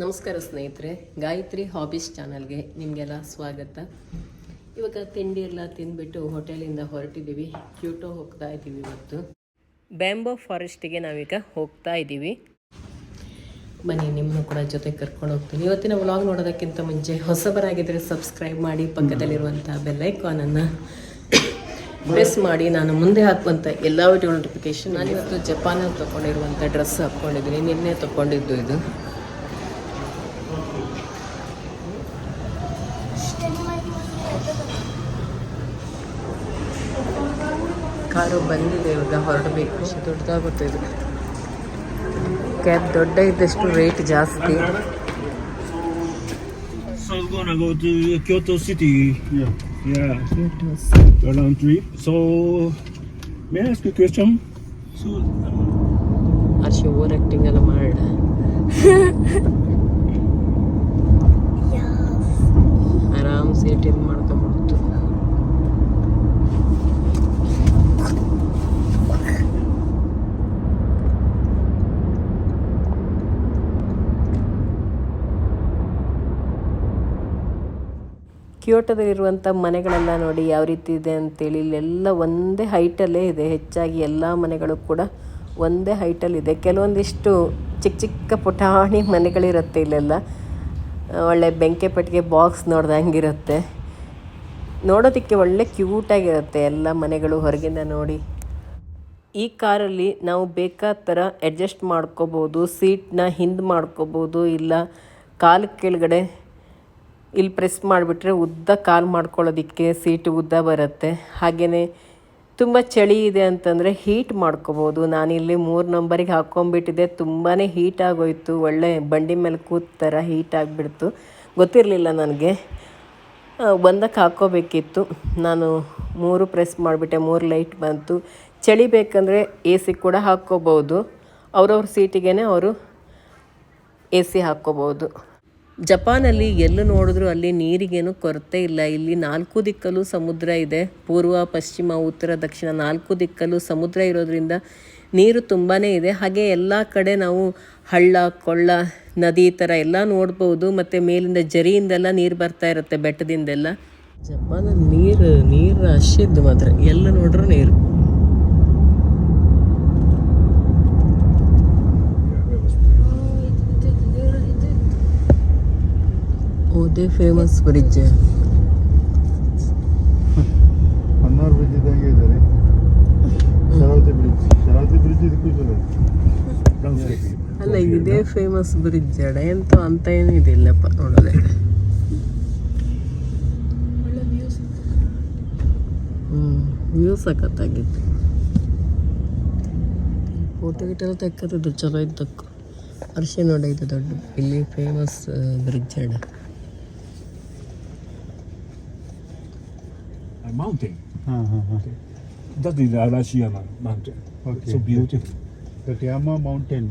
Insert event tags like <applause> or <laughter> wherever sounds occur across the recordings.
ನಮಸ್ಕಾರ ಸ್ನೇಹಿತರೆ, ಗಾಯತ್ರಿ ಹಾಬೀಸ್ ಚಾನಲ್ಗೆ ನಿಮಗೆಲ್ಲ ಸ್ವಾಗತ. ಇವಾಗ ತಿಂಡಿ ಎಲ್ಲ ತಿಂದ್ಬಿಟ್ಟು ಹೋಟೆಲಿಂದ ಹೊರಟಿದ್ದೀವಿ. ಕ್ಯೂಟೋ ಹೋಗ್ತಾ ಇದ್ದೀವಿ ಇವತ್ತು. ಬ್ಯಾಂಬೋ ಫಾರೆಸ್ಟಿಗೆ ನಾವೀಗ ಹೋಗ್ತಾ ಇದ್ದೀವಿ. ಬನ್ನಿ ನಿಮ್ಮನ್ನು ಕೂಡ ಜೊತೆ ಕರ್ಕೊಂಡು ಹೋಗ್ತೀನಿ. ಇವತ್ತಿನ ವ್ಲಾಗ್ ನೋಡೋದಕ್ಕಿಂತ ಮುಂಚೆ ಹೊಸಬರಾಗಿದ್ದರೆ ಸಬ್ಸ್ಕ್ರೈಬ್ ಮಾಡಿ, ಪಕ್ಕದಲ್ಲಿರುವಂಥ ಬೆಲ್ಲೈಕಾನನ್ನು ಪ್ರೆಸ್ ಮಾಡಿ. ನಾನು ಮುಂದೆ ಹಾಕುವಂಥ ಎಲ್ಲ ವಿಡಿಯೋ ನೋಟಿಫಿಕೇಶನ್ ನಾನಿವತ್ತು ಜಪಾನಲ್ಲಿ ತೊಗೊಂಡಿರುವಂಥ ಡ್ರೆಸ್ ಹಾಕ್ಕೊಂಡಿದ್ದೀನಿ. ನಿನ್ನೆ ತೊಗೊಂಡಿದ್ದು ಇದು. ಕಾರು ಬಂದಿದೆ ಇವಾಗ ಹೊರಡಬೇಕು ದೊಡ್ಡದಾಗುತ್ತೆ ಇದು ಕ್ಯಾಬ್ ದೊಡ್ಡ ಇದ್ದಷ್ಟು ರೇಟ್ ಜಾಸ್ತಿ So we're gonna go to Kyoto City. Yeah. Yeah, around trip. So may I ask you a question? So ಅರ್ಶಿ ಓವರ್ ಆ್ಯಕ್ಟಿಂಗ್ ಎಲ್ಲ ಮಾಡ <laughs> ಆರಾಮ್ ಸೀಟಿಂಗ್ ಮಾಡ್ಕೊಂಬಿಡ್ತು ಕ್ಯೋಟದಲ್ಲಿರುವಂಥ ಮನೆಗಳೆಲ್ಲ ನೋಡಿ ಯಾವ ರೀತಿ ಇದೆ ಅಂತೇಳಿ, ಇಲ್ಲೆಲ್ಲ ಒಂದೇ ಹೈಟಲ್ಲೇ ಇದೆ. ಹೆಚ್ಚಾಗಿ ಎಲ್ಲ ಮನೆಗಳು ಕೂಡ ಒಂದೇ ಹೈಟಲ್ಲಿದೆ ಕೆಲವೊಂದಿಷ್ಟು ಚಿಕ್ಕ ಚಿಕ್ಕ ಪುಟಾಣಿ ಮನೆಗಳಿರುತ್ತೆ ಇಲ್ಲೆಲ್ಲ. ಒಳ್ಳೆ ಬೆಂಕೆ ಪಟ್ಟಿಗೆ ಬಾಕ್ಸ್ ನೋಡ್ದಂಗಿರುತ್ತೆ. ನೋಡೋದಕ್ಕೆ ಒಳ್ಳೆ ಕ್ಯೂಟಾಗಿರುತ್ತೆ ಎಲ್ಲ ಮನೆಗಳು ಹೊರಗಿಂದ ನೋಡಿ. ಈ ಕಾರಲ್ಲಿ ನಾವು ಬೇಕಾದ ಥರ ಅಡ್ಜಸ್ಟ್ ಮಾಡ್ಕೋಬೋದು, ಸೀಟ್ನ ಹಿಂದೆ ಮಾಡ್ಕೋಬೋದು, ಇಲ್ಲ ಕಾಲು ಕೆಳಗಡೆ ಇಲ್ಲಿ ಪ್ರೆಸ್ ಮಾಡಿಬಿಟ್ರೆ ಉದ್ದ ಕಾಲು ಮಾಡ್ಕೊಳ್ಳೋದಕ್ಕೆ ಸೀಟು ಉದ್ದ ಬರುತ್ತೆ. ಹಾಗೆಯೇ ತುಂಬ ಚಳಿ ಇದೆ ಅಂತಂದರೆ ಹೀಟ್ ಮಾಡ್ಕೋಬೋದು. ನಾನಿಲ್ಲಿ ಮೂರು ನಂಬರಿಗೆ ಹಾಕ್ಕೊಂಬಿಟ್ಟಿದ್ದೆ ತುಂಬಾ ಹೀಟ್ ಆಗೋಯ್ತು. ಒಳ್ಳೆ ಬಂಡಿ ಮೇಲೆ ಕೂತ ಥರ ಹೀಟ್ ಆಗಿಬಿಡ್ತು. ಗೊತ್ತಿರಲಿಲ್ಲ ನನಗೆ. ಒಂದಕ್ಕೆ ಹಾಕ್ಕೋಬೇಕಿತ್ತು. ನಾನು ಮೂರು ಪ್ರೆಸ್ ಮಾಡಿಬಿಟ್ಟೆ. ಮೂರು ಲೈಟ್ ಬಂತು. ಚಳಿ ಬೇಕಂದರೆ ಎ ಸಿ ಕೂಡ ಹಾಕ್ಕೋಬೋದು. ಅವ್ರವ್ರ ಸೀಟಿಗೆ ಅವರು ಎ ಸಿ ಹಾಕ್ಕೋಬೋದು. ಜಪಾನಲ್ಲಿ ಎಲ್ಲೂ ನೋಡಿದ್ರು ಅಲ್ಲಿ ನೀರಿಗೇನು ಕೊರತೆ ಇಲ್ಲ. ಇಲ್ಲಿ ನಾಲ್ಕು ದಿಕ್ಕಲ್ಲೂ ಸಮುದ್ರ ಇದೆ. ಪೂರ್ವ, ಪಶ್ಚಿಮ, ಉತ್ತರ, ದಕ್ಷಿಣ ನಾಲ್ಕು ದಿಕ್ಕಲ್ಲೂ ಸಮುದ್ರ ಇರೋದ್ರಿಂದ ನೀರು ತುಂಬಾ ಇದೆ. ಹಾಗೆ ಎಲ್ಲ ಕಡೆ ನಾವು ಹಳ್ಳ, ಕೊಳ್ಳ, ನದಿ ಈ ಥರ ಎಲ್ಲ ನೋಡ್ಬೋದು. ಮತ್ತು ಮೇಲಿಂದ ಜರಿಯಿಂದೆಲ್ಲ ನೀರು ಬರ್ತಾ ಇರುತ್ತೆ ಬೆಟ್ಟದಿಂದೆಲ್ಲ. ಜಪಾನಲ್ಲಿ ನೀರು ನೀರು ಅಷ್ಟಿದ್ದು ಮಾತ್ರ. ಎಲ್ಲ ನೋಡ್ರೂ ನೀರು. ಓದೇ ಫೇಮಸ್ ಬ್ರಿಡ್ಜ್ ಮನ್ನಾರ್ ಬ್ರಿಡ್ಜ್ ಇದ್ದಂಗೆ ಇದ್ದಾರೆ. ಶರಾವತಿ ಬ್ರಿಡ್ಜ್ ಶರಾವತಿ ಬ್ರಿಡ್ಜ್ ಇದಕ್ಕೂ. ಅಲ್ಲ ಇದೇ ಫೇಮಸ್ ಬ್ರಿಡ್ಜ್ ಅಡ ಎಂತ ಅಂತ ಏನು ಇದಿಲ್ಲಪ್ಪ ನೋಡೋದೆ. ಹ್ಮ್ ವ್ಯೂ ಸಖತ್ತಾಗಿತ್ತು. ಫೋಟೋ ಗಿಟ್ಟೆಲ್ಲ ತೆಕ್ಕದ್ದು ಚಲೋ ಇದ್ದಕ್ಕು. ಅರ್ಶಿ ನೋಡ ಇದು ದೊಡ್ಡ ಇಲ್ಲಿ ಫೇಮಸ್ ಬ್ರಿಡ್ಜ್ ಅಡ. a mountain. ಹಾ ಹಾ ಹಾ That is Arashiyama mountain. Okay. So beautiful. Tateyama mountain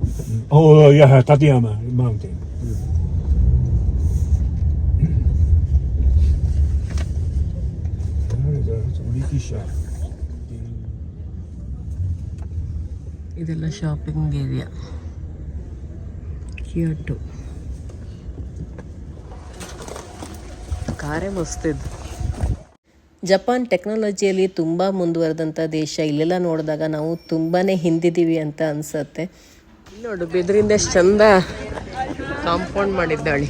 Oh yeah, Tateyama mountain. There is a Riki shop. ಇದೆಲ್ಲ ಶಾಪಿಂಗ್ ಏರಿಯಾ ಕ್ಯೂಟು ಕಾರೇ ಮಸ್ತಿದ್ದು ಜಪಾನ್ ಟೆಕ್ನಾಲಜಿಯಲ್ಲಿ ತುಂಬ ಮುಂದುವರೆದಂಥ ದೇಶ ಇಲ್ಲೆಲ್ಲ ನೋಡಿದಾಗ ನಾವು ತುಂಬಾ ಹಿಂದಿದ್ದೀವಿ ಅಂತ ಅನಿಸುತ್ತೆ. ನೋಡು ಬೆದರಿಂದ ಎಷ್ಟು ಚಂದ ಕಾಂಪೌಂಡ್ ಮಾಡಿದ್ದಾಳೆ.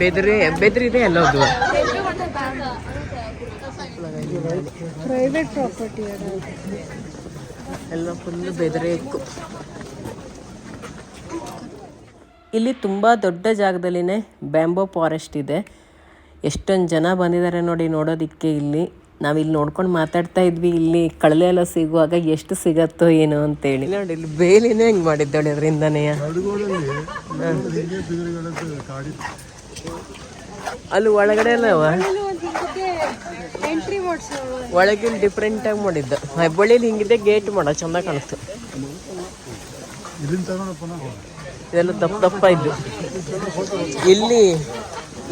ಬೆದ್ರಿ ಬೆದ್ರಿದೆ ಎಲ್ಲೋದು ಪ್ರೈವೇಟ್ ಪ್ರಾಪರ್ಟಿ ಅದು. ಎಲ್ಲ ಫುಲ್ ಬೆದರೇಕು ಇಲ್ಲಿ ತುಂಬ ದೊಡ್ಡ ಜಾಗದಲ್ಲಿನೇ ಬ್ಯಾಂಬೋ ಫಾರೆಸ್ಟ್ ಇದೆ. ಎಷ್ಟೊಂದು ಜನ ಬಂದಿದ್ದಾರೆ ನೋಡಿ ನೋಡೋದಕ್ಕೆ ಇಲ್ಲಿ. ನಾವಿಲ್ಲಿ ನೋಡ್ಕೊಂಡು ಮಾತಾಡ್ತಾ ಇದ್ವಿ. ಇಲ್ಲಿ ಕಳಲೆ ಎಲ್ಲ ಸಿಗುವಾಗ ಎಷ್ಟು ಸಿಗತ್ತೋ ಏನೋ ಅಂತೇಳಿ. ನೋಡಿ, ಇಲ್ಲಿ ಬೇಲಿನೇ ಹೆಂಗೆ ಮಾಡಿದ್ದಾಳೆ ಅದರಿಂದನೇ. ಅಲ್ಲಿ ಒಳಗಡೆ ಅಲ್ಲವ ಎಂಟ್ರಿ ಮಾಡಿಸೋ ಒಳಗೆ ಡಿಫ್ರೆಂಟ್ ಆಗಿ ಮಾಡಿದ್ದ. ಹೆಬ್ಬಳ್ಳಿಲಿ ಹಿಂಗಿದೆ ಗೇಟ್ ಮಾಡ, ಚಂದ ಕಾಣಿಸ್ತು. ನಾವು ಇದೆಲ್ಲ ದಪ್ಪ ತಪ್ಪ ಇದ್ದು. ಇಲ್ಲಿ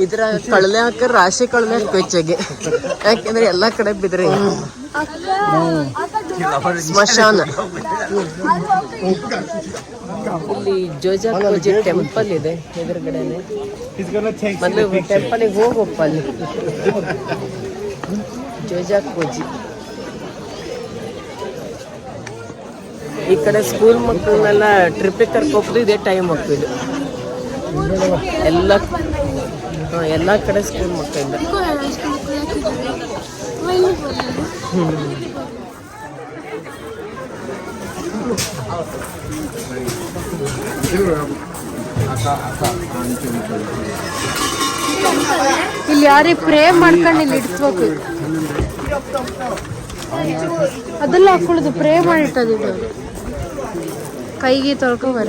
ಇದ್ರ ಕಳಲೆ ಹಾಕ ರಾಶಿ ಕಳಲೆ ಹಾಕಿ ಹೆಚ್ಚಾಗಿ ಯಾಕೆಂದ್ರೆ ಎಲ್ಲಾ ಕಡೆ ಬಿದ್ರೆ ಸ್ಮಶಾನ. ಇಲ್ಲಿ ಜೋಜಾಕೋಜಿ ಟೆಂಪಲ್ ಇದೆ ಎದುರುಗಡೆನೆ. ಮೊದಲು ಟೆಂಪಲಿಗೆ ಹೋಗಪ್ಪ ಅಲ್ಲಿ. ಜೋಜಾಕೋಜಿ ಈ ಕಡೆ ಸ್ಕೂಲ್ ಮಕ್ಕಳನ್ನೆಲ್ಲ ಟ್ರಿಪ್ಪಿಗೆ ಕರ್ಕೊಬೋದು ಇದೇ ಟೈಮ್ ಹೋಗ್ತಿದ್ದು ಎಲ್ಲ ಹಾಂ ಎಲ್ಲ ಕಡೆ ಸ್ಕೂಲ್ ಮಕ್ಕಳಿಂದ ಇಲ್ಲಿ ಯಾರೇ ಪ್ರೇ ಮಾಡ್ಕೊಂಡು ಇಲ್ಲಿ ಇಡ್ಸ್ಬೇಕು ಅದೆಲ್ಲ ಹಾಕೊಳ್ಳೋದು ಪ್ರೇ ಮಾಡಿಟ್ಟದು ಇದು ಕೈಗೆ ತೊಳ್ಕೊಬರ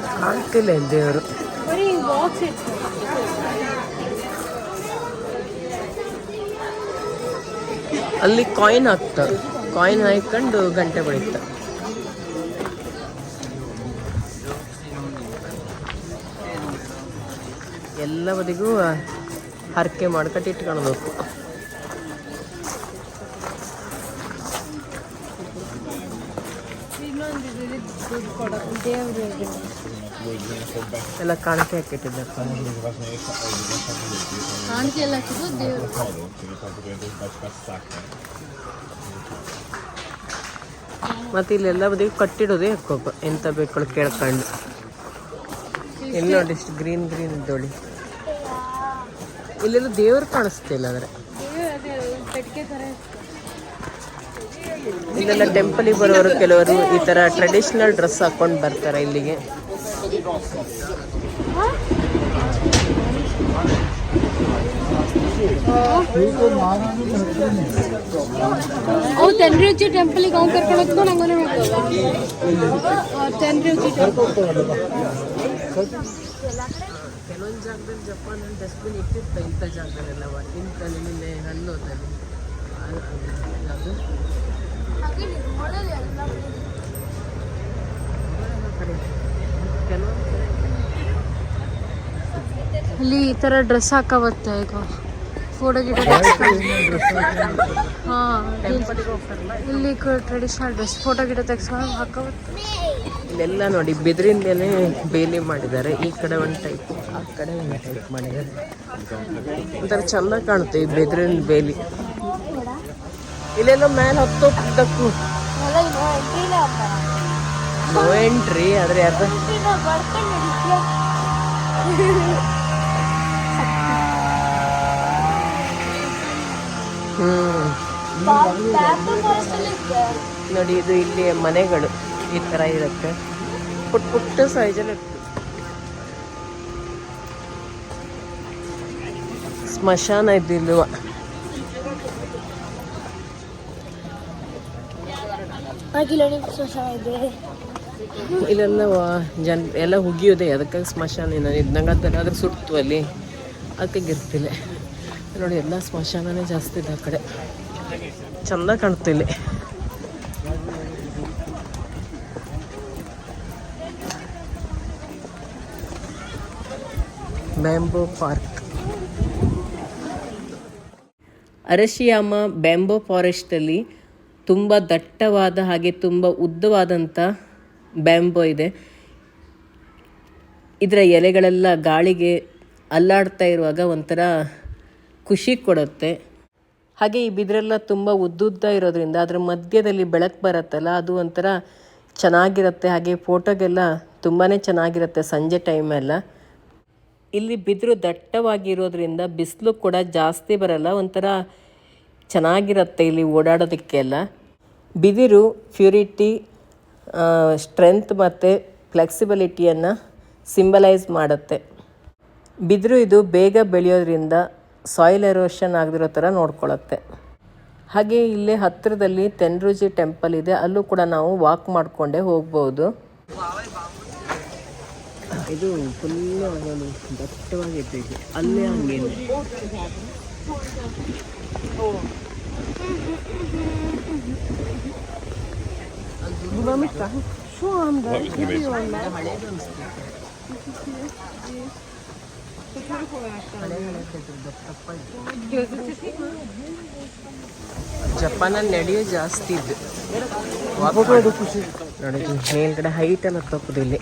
ಇಲ್ಲಿ ದೇವರು ಅಲ್ಲಿ ಕಾಯಿನ್ ಹಾಕ್ತಾರೆ ಕಾಯಿನ್ ಹಾಕೊಂಡು ಗಂಟೆ ಬಡಿತಾರೆ ಎಲ್ಲ ಬದಿಗೂ ಹರಕೆ ಮಾಡ್ಕಟ್ಟಿ ಇಟ್ಕೊಳ್ಬೇಕು. ಎಲ್ಲ ಕಾಣಿಕೆ ಹಾಕಿಟ್ಟಿದ್ದೆ. ಕಾಣಿಕೆ ಎಲ್ಲ ಹಾಕಿದ್ದು ದೇವರು. ಮತ್ತೆ ಇಲ್ಲೆಲ್ಲ ಬದಿಗೆ ಕಟ್ಟಿಡೋದೇ ಹಾಕೋಪ ಎಂತ ಬೇಕು ಕೇಳ್ಕೊಂಡು. ಇಲ್ಲಿ ನೋಡಿ ಇಷ್ಟು ಗ್ರೀನ್ ಗ್ರೀನ್ ಇದ್ದೋಳಿ ಇಲ್ಲೆಲ್ಲ ದೇವ್ರು ಕಾಣಿಸ್ತಿಲ್ಲ ಅಂದ್ರೆ. ಇಲ್ಲೆಲ್ಲ ಟೆಂಪಲಿಗೆ ಬರೋರು ಕೆಲವರು ಈ ಥರ ಟ್ರೆಡಿಷ್ನಲ್ ಡ್ರೆಸ್ ಹಾಕೊಂಡು ಬರ್ತಾರೆ ಇಲ್ಲಿಗೆ. ಅವು ಟೆಂಪಲಿಗೆ ಅವ್ನು ಕರ್ಕೊಂಡು ಹೋಗ್ತು ನಂಗೆ ತೆನ್ರಿಯುಚಿ ಟೆಂಪಲ್ ಕೆಲವೊಂದು ಜಾಗದಲ್ಲಿ ಜಪಾನ್ ಡಸ್ಟ್ಬಿನ್ ಇಟ್ಟಿರ್ತಾ ಇಂಥ ಜಾಗದಲ್ಲೆಲ್ಲ. ಇಂಥ ನಿನ್ನೆ ಹಣ್ಣು ಅದು ಇಲ್ಲಿ ಈ ತರ ಡ್ರೆಸ್ ಹಾಕಬತ್ತೆ ಈಗ. ಫೋಟೋ ಗಿಡ ಹಾಂ ಇಲ್ಲಿ ಟ್ರೆಡಿಷನಲ್ ಡ್ರೆಸ್ ಫೋಟೋ ಗಿಡ ತೆಗೆಸ್ಕೊಂಡು ಹಾಕಬತ್ತೆ ಇಲ್ಲೆಲ್ಲ ನೋಡಿ ಬೆದರಿಂದಲೇ ಬೇಲಿ ಮಾಡಿದ್ದಾರೆ. ಈ ಕಡೆ ಒಂದು ಟೈಪ್ ಆ ಕಡೆ ಒಂದು ಟೈಪ್ ಮಾಡಿದ್ದಾರೆ. ಒಂಥರ ಚಂದ ಕಾಣುತ್ತೆ ಈ ಬೆದರಿನ ಬೇಲಿ. ಇಲ್ಲೆಲ್ಲ ಮೇಲೆ ಹತ್ತೋದಕ್ಕೂ ನೋ ಎಂಟ್ರಿ ಆದ್ರೆ ಹ್ಮ್. ನೋಡಿ ಇದು ಇಲ್ಲಿ ಮನೆಗಳು. ಈ ತರ ಇರುತ್ತೆ. ಪುಟ್ ಪುಟ್ಟ ಸೈಜಲ್ಲಿ ಇರುತ್ತೆ. ಸ್ಮಶಾನ ಇದ್ದಿಲ್ವ. ಇಲ್ಲೆಲ್ಲ ಜನ, ಎಲ್ಲ ಹುಗಿಯೋದೆ, ಅದಕ್ಕಾಗಿ ಸ್ಮಶಾನ ಇದ್ದಂಗೆ ಅದ್ರ ಸುಡ್ತು ಅಲ್ಲಿ. ಅದಕ್ಕಾಗಿ ಇರ್ತಿಲ್ಲ. ನೋಡಿ, ಎಲ್ಲ ಸ್ಮಶಾನನೇ ಜಾಸ್ತಿ ಇದೆ ಆ ಕಡೆ. ಚಂದ ಕಾಣ್ತಿಲ್ಲ ಬ್ಯಾಂಬೋ ಪಾರ್ಕ್. ಅರಶಿಯಾಮ ಬ್ಯಾಂಬೋ ಫಾರೆಸ್ಟಲ್ಲಿ ತುಂಬ ದಟ್ಟವಾದ ಹಾಗೆ ತುಂಬ ಉದ್ದವಾದಂಥ ಬ್ಯಾಂಬೋ ಇದೆ. ಇದರ ಎಲೆಗಳೆಲ್ಲ ಗಾಳಿಗೆ ಅಲ್ಲಾಡ್ತಾ ಇರುವಾಗ ಒಂಥರ ಖುಷಿ ಕೊಡುತ್ತೆ. ಹಾಗೆ ಈ ಬಿದಿರೆಲ್ಲ ತುಂಬ ಉದ್ದುದ್ದ ಇರೋದ್ರಿಂದ ಅದರ ಮಧ್ಯದಲ್ಲಿ ಬೆಳಕು ಬರುತ್ತಲ್ಲ, ಅದು ಒಂಥರ ಚೆನ್ನಾಗಿರುತ್ತೆ. ಹಾಗೆ ಫೋಟೋಗೆಲ್ಲ ತುಂಬಾ ಚೆನ್ನಾಗಿರುತ್ತೆ ಸಂಜೆ ಟೈಮೆಲ್ಲ ಇಲ್ಲಿ ಬಿದಿರು ದಟ್ಟವಾಗಿರೋದ್ರಿಂದ ಬಿಸಿಲು ಕೂಡ ಜಾಸ್ತಿ ಬರಲ್ಲ, ಒಂಥರ ಚೆನ್ನಾಗಿರುತ್ತೆ ಇಲ್ಲಿ ಓಡಾಡೋದಕ್ಕೆಲ್ಲ. ಬಿದಿರು ಪ್ಯೂರಿಟಿ ಸ್ಟ್ರೆಂತ್ ಮತ್ತು ಫ್ಲೆಕ್ಸಿಬಿಲಿಟಿಯನ್ನು ಸಿಂಬಲೈಸ್ ಮಾಡುತ್ತೆ. ಬಿದಿರು ಇದು ಬೇಗ ಬೆಳೆಯೋದ್ರಿಂದ ಸಾಯಿಲ್ ಎರೋಷನ್ ಆಗದಿರೋ ಥರ ನೋಡ್ಕೊಳ್ಳುತ್ತೆ ಹಾಗೆ ಇಲ್ಲೇ ಹತ್ತಿರದಲ್ಲಿ ತೆನ್ರುಜಿ ಟೆಂಪಲ್ ಇದೆ, ಅಲ್ಲೂ ಕೂಡ ನಾವು ವಾಕ್ ಮಾಡಿಕೊಂಡೇ ಹೋಗ್ಬೋದು. ಇದು ಫುಲ್ಲು ದಟ್ಟವಾಗಿದೆ ಇದು ಅಲ್ಲೇ ಹಂಗೇನೆ. ಜಪಾನಲ್ಲಿ ನಡೆಯೋ ಜಾಸ್ತಿ ಇದ್ದು ನೋಡಿ ಮೇಲ್ಗಡೆ ಹೈಟ್ ಎಲ್ಲ ತಪ್ಪದು ಇಲ್ಲಿ.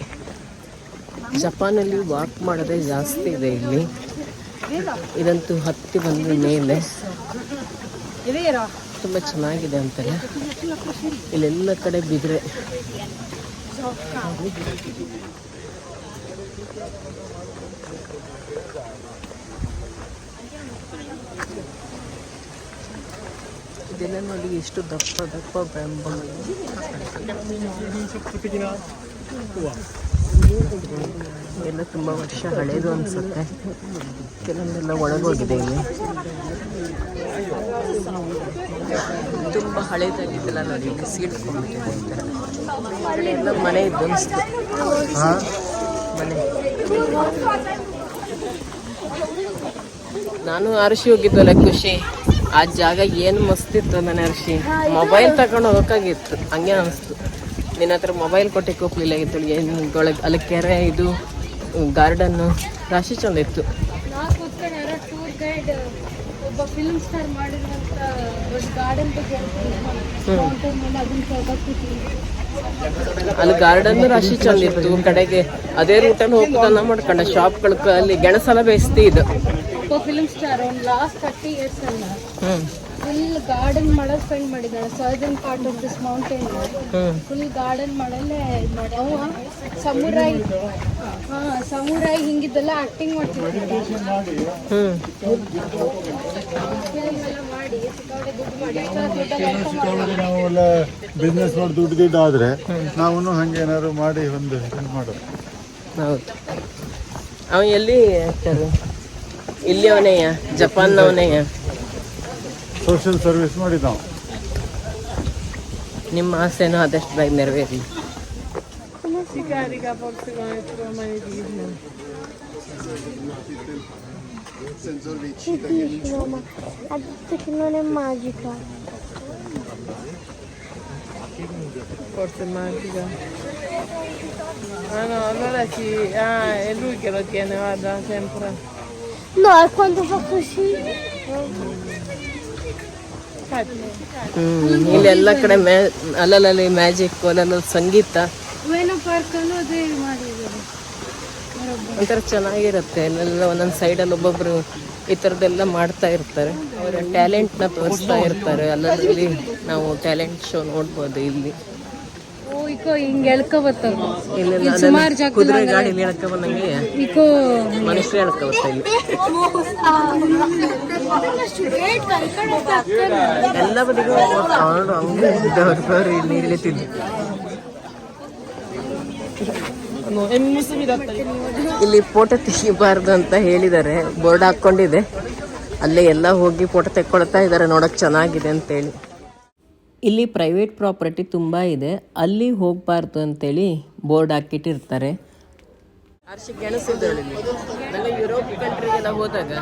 ಜಪಾನಲ್ಲಿ ವಾಕ್ ಮಾಡೋದೇ ಜಾಸ್ತಿ ಇದೆ ಇಲ್ಲಿ. ಇದಂತೂ ಹತ್ತಿ ಬಂದ ಮೇಲೆ. ತುಂಬ ಚೆನ್ನಾಗಿದೆ ಅಂತಾರೆ ಇಲ್ಲೆಲ್ಲ ಕಡೆ ಬಿದ್ರೆ. ಇದೆಲ್ಲ ನೋಡಿ ಎಷ್ಟು ದಪ್ಪ ದಪ್ಪ ಎಲ್ಲ ತುಂಬ ವರ್ಷ ಹಳೇದು ಅನ್ಸುತ್ತೆ. ಕೆಲವೊಂದೆಲ್ಲ ಒಳಗೋಗಿದೆ ಇಲ್ಲಿ. ತುಂಬ ಹಳೇದಾಗಿದ್ದೆಲ್ಲ ನೋಡಿ ಇಲ್ಲಿ ಸೀಡ್ಕೊಂಡ್ಬಿಟ್ಟಿದೆ ಎಲ್ಲ ಮನೆ ಇದ್ದು ಅನಿಸ್ತು ಮನೆ. ನಾನು ಅರಶಿ ಹೋಗಿದ್ದಲ್ಲ ಖುಷಿ. ಆ ಜಾಗ ಏನು ಮಸ್ತಿತ್ತು ನನ್ನ ಅರಶಿ. ಮೊಬೈಲ್ ತಗೊಂಡು ಹೋಗೋಕ್ಕಾಗಿತ್ತು. ಹಂಗೆ ಅನಿಸ್ತು. ನಿನ್ನ ಹತ್ರ ಮೊಬೈಲ್ ಕೊಟ್ಟಿಗೆ ಹೋಗ್ಲಿಲ್ಲ ಆಗಿತ್ತು ಏನು ಒಳಗೆ ಅಲ್ಲಿ ಕೆರೆ ಇದು ಗಾರ್ಡನ್ನು. ರಾಶಿ ಚಂದ ಇತ್ತು. ಒಬ್ಬ ಫಿಲ್ಮ್ ಸ್ಟಾರ್ ಮಾಡಿರುವಂತ ಒಂದು ಗಾರ್ಡನ್ ಬಗ್ಗೆ ಹೇಳ್ತೀನಿ ಅದನ್ನ ಅಲ್ಲಿ ಗಾರ್ಡನ್ ರಾಶಿ ಚಂದ ಇತ್ತು. ಕಡೆಗೆ ಅದೇ ರೂಟಲ್ಲಿ ಹೋಗ್ತಾನ ಮಾಡ್ಕೊಂಡೆ. ಶಾಪ್ಗಳು ಅಲ್ಲಿ ಗೆಣಸಲ ಬೇಯಿಸ್ತಿ ಇದು. ಒಬ್ಬ ಫಿಲ್ಮ್ ಸ್ಟಾರ್ ಒಂದು ಲಾಸ್ಟ್ ತರ್ಟಿ ಇಯರ್ಸ್ ಅಲ್ಲ. ಫುಲ್ ಗಾರ್ಡನ್ ಮಾಡಲ್ ಸ್ಪೆಂಡ್ ಮಾಡಿದ್ದಾಳೆ southern part of this mountain full garden ಮಾಡಲ್ಲೇ ಮಾಡಿ ಅವ ಸಮುರಾಯಿ ಹಾ ಸಮುರಾಯಿ ಹಿಂಗಿದ್ದೆಲ್ಲ ಆಕ್ಟಿಂಗ್ ನಾವೆಲ್ಲ ಬಿಸ್ನೆಸ್ ಮಾಡಿ ದುಡ್ಡು ಗಿಡ್ಡು ಆದ್ರೆ ನಾವು ಹಂಗೆ ಏನಾದ್ರು ಮಾಡಿ ಒಂದು ಇದು ಮಾಡೋದು ಹೌದು. ಅವ ಎಲ್ಲಿ ಇಲ್ಲಿ ಅವನೇಯ ಜಪಾನ್ನವನೇಯ? ಸೋಷಿಯಲ್ ಸರ್ವಿಸ್ ಮಾಡಿದ ನಾವು ನಿಮ್ಮ ಆಸೆನೂ ಆದಷ್ಟು ಬೇಗ ನೆರವೇರಲಿ Roma. Ha detto che non è magica. Forse magica. Ah no, allora sì, ah, è lui che lo tiene, guarda, sempre. No, è quando fa così. ಹ್ಮ್ ಇಲ್ಲೆಲ್ಲ ಕಡೆ ಮ್ಯಾ ಅಲ್ಲಲ್ಲಿ ಮ್ಯಾಜಿಕ್ ಅಲ್ಲಲ್ಲಿ ಸಂಗೀತ ಒಂಥರ ಚೆನ್ನಾಗಿರುತ್ತೆ. ಅಲ್ಲೆಲ್ಲ ಒಂದೊಂದು ಸೈಡಲ್ಲಿ ಒಬ್ಬೊಬ್ಬರು ಈ ಥರದ್ದೆಲ್ಲ ಮಾಡ್ತಾ ಇರ್ತಾರೆ. ಅವರ ಟ್ಯಾಲೆಂಟ್ನ ತೋರಿಸ್ತಾ ಇರ್ತಾರೆ. ಅಲ್ಲಲ್ಲಿ ನಾವು ಟ್ಯಾಲೆಂಟ್ ಶೋ ನೋಡ್ಬೋದು ಇಲ್ಲಿ. ಇಕೋ ಹಿಂಗ್ ಎಳ್ಕೊ ಇಲ್ಲೆಲ್ಲ ಸುಮಾರ್ ಜಾಗದಲ್ಲಿ ಕುದುರೆ ಗಾಡಿಲಿ ಹೇಳ್ಕೊ ಬಂದಂಗೆ ಇಕೋ ಮನುಷ್ಯರು ಹೇಳ್ಕೊ ಬರ್ತಾ ಇಲ್ಲಿ. ಎಲ್ಲ ಬದಿಗೂ ಇಲ್ಲಿ ಹಂಗೆ ಇದ್ದವ್ರು ಇಲ್ಲಿ ಇಳಿತಿದ್ದು ಇಲ್ಲಿ ಫೋಟೋ ತೆಗಿಬಾರ್ದು ಅಂತ ಹೇಳಿದ್ದಾರೆ. ಬೋರ್ಡ್ ಹಾಕೊಂಡಿದೆ ಅಲ್ಲೇ ಎಲ್ಲ ಹೋಗಿ ಫೋಟೋ ತೆಕ್ಕೊಳ್ತಾ ಇದ್ದಾರೆ. ನೋಡೋಕೆ ಚೆನ್ನಾಗಿದೆ ಅಂತೇಳಿ. ಇಲ್ಲಿ ಪ್ರೈವೇಟ್ ಪ್ರಾಪರ್ಟಿ ತುಂಬ ಇದೆ. ಅಲ್ಲಿ ಹೋಗಬಾರ್ದು ಅಂತೇಳಿ ಬೋರ್ಡ್ ಹಾಕಿಟ್ಟಿರ್ತಾರೆ. ಯುರೋಪ್ ಕಂಟ್ರಿಗೆಲ್ಲ ಹೋದಾಗ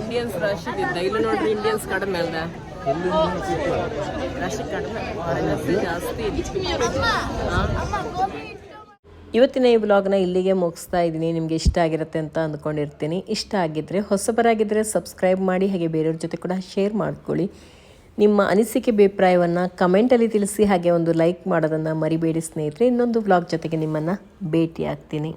ಇಂಡಿಯನ್ಸ್ ರಾಶಿ ಇದ್ದ ಇಲ್ಲಿ ನೋಡ್ರಿ ಇಂಡಿಯನ್ಸ್ ಕಡಿಮೆ ಅಲ್ಲ ರಾಶಿ ಕಡಿಮೆ. Foreigners ಜಾಸ್ತಿ? ಇವತ್ತಿನ ಈ ಬ್ಲಾಗ್ನ ಇಲ್ಲಿಗೆ ಮುಗಿಸ್ತಾ ಇದ್ದೀನಿ. ನಿಮಗೆ ಇಷ್ಟ ಆಗಿರುತ್ತೆ ಅಂತ ಅಂದ್ಕೊಂಡಿರ್ತೀನಿ. ಇಷ್ಟ ಆಗಿದ್ದರೆ ಹೊಸಬರಾಗಿದ್ದರೆ ಸಬ್ಸ್ಕ್ರೈಬ್ ಮಾಡಿ, ಹಾಗೆ ಬೇರೆಯವ್ರ ಜೊತೆ ಕೂಡ ಶೇರ್ ಮಾಡ್ಕೊಳ್ಳಿ. ನಿಮ್ಮ ಅನಿಸಿಕೆ, ಅಭಿಪ್ರಾಯವನ್ನು ಕಮೆಂಟಲ್ಲಿ ತಿಳಿಸಿ, ಹಾಗೆ ಒಂದು ಲೈಕ್ ಮಾಡೋದನ್ನು ಮರಿಬೇಡಿ ಸ್ನೇಹಿತರೆ. ಇನ್ನೊಂದು ಬ್ಲಾಗ್ ಜೊತೆಗೆ ನಿಮ್ಮನ್ನು ಭೇಟಿ ಆಗ್ತೀನಿ